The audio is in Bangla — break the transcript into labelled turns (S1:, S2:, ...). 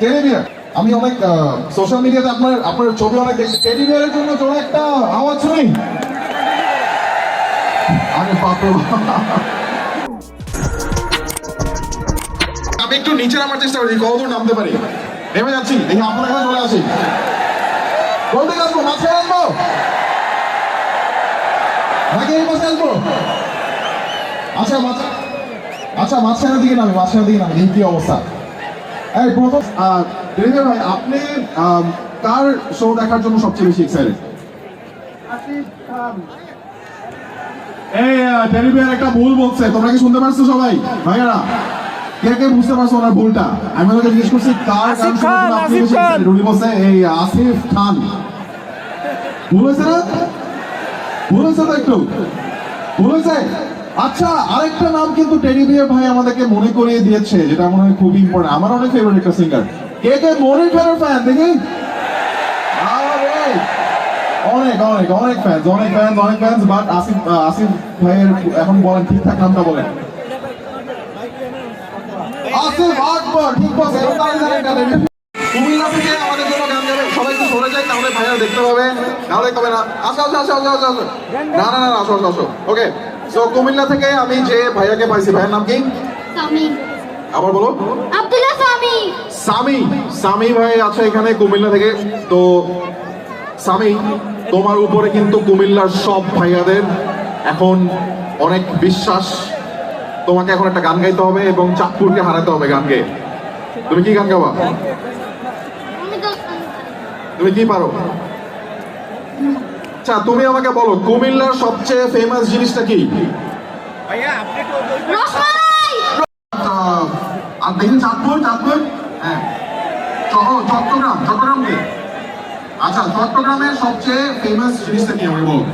S1: টেডি আমি অনেক সোশ্যাল মিডিয়াতে আপনার আপনার ছবি অনেক দেখছি। টেডি জন্য জোরে একটা আওয়াজ শুনি। আরে বাপরে আমি একটু নিচে নামার চেষ্টা করি কতদূর নামতে পারি? নেমে যাচ্ছি, দেখি আপনার এখানে চলে আসি। বলতে আসব মাঝখানে আসব? নাকি এই পাশে আসব? আচ্ছা মাঝ আচ্ছা মাঝখানের দিকে নামি, মাঝখানের দিকে নামি কি অবস্থা। এই প্রথম আহ, ভাই আপনি কার শো দেখার জন্য সবচেয়ে বেশি এক্সাইটেড এই টেলিভিশন একটা ভুল বলছে। তোমরা কি শুনতে পারছ সবাই? ভাইয়ারা কে কে বুঝতে পারছ ওনার ভুলটা? আমি ওকে জিজ্ঞেস করছি কার গান
S2: আসিফ খান,
S1: জন্য আপনি বেশি excited? উনি বলছে এই আসিফ খান। ভুল হয়েছে না? ভুল হয়েছে তো একটু। ভুল হয়েছে? আচ্ছা আরেকটা নাম কিন্তু টেডি বিয়ার ভাই আমাদেরকে মনে করিয়ে দিয়েছে যেটা মনে হয় খুবই ইম্পর্টেন্ট আমার অনেক ফেভারিট একটা সিঙ্গার কে কে? মনিটরের ফ্যান দেখি? অনেক অনেক অনেক ফ্যান্স অনেক ফ্যান্স অনেক ফ্যান্স বাট আসিফ আসিফ ভাইয়ের এখন বলেন ঠিকঠাক নামটা বলেন। আসিফ আকবর। কুমিল্লা থেকে আমাদের সবাই একটু সরে যায় তাহলে ভাইয়া দেখতে পাবে। নাহলে কবে না আসো আসো আসো আসো আসো না না, আসো আসো আসো। ওকে সো কুমিল্লা থেকে আমি যে ভাইয়াকে পাইছি ভাইয়ের নাম কি?
S3: সামি
S1: আবার বলো।
S3: আব্দুল্লাহ সামি
S1: সামি সামি ভাই আছে এখানে কুমিল্লা থেকে। তো সামি তোমার উপরে কিন্তু কুমিল্লার সব ভাইয়াদের এখন অনেক বিশ্বাস। তোমাকে এখন একটা গান গাইতে হবে এবং চাঁদপুরকে হারাতে হবে গান গেয়ে। তুমি কি গান গাবা? তুমি কি পারো? আচ্ছা তুমি আমাকে বলো কুমিল্লার সবচেয়ে ফেমাস জিনিসটা কি? আর দেখি চাঁদপুর চাঁদপুর? হ্যাঁ। চট্টগ্রাম চট্টগ্রাম কি? আচ্ছা চট্টগ্রামের সবচেয়ে ফেমাস জিনিসটা কি আমাকে বলো?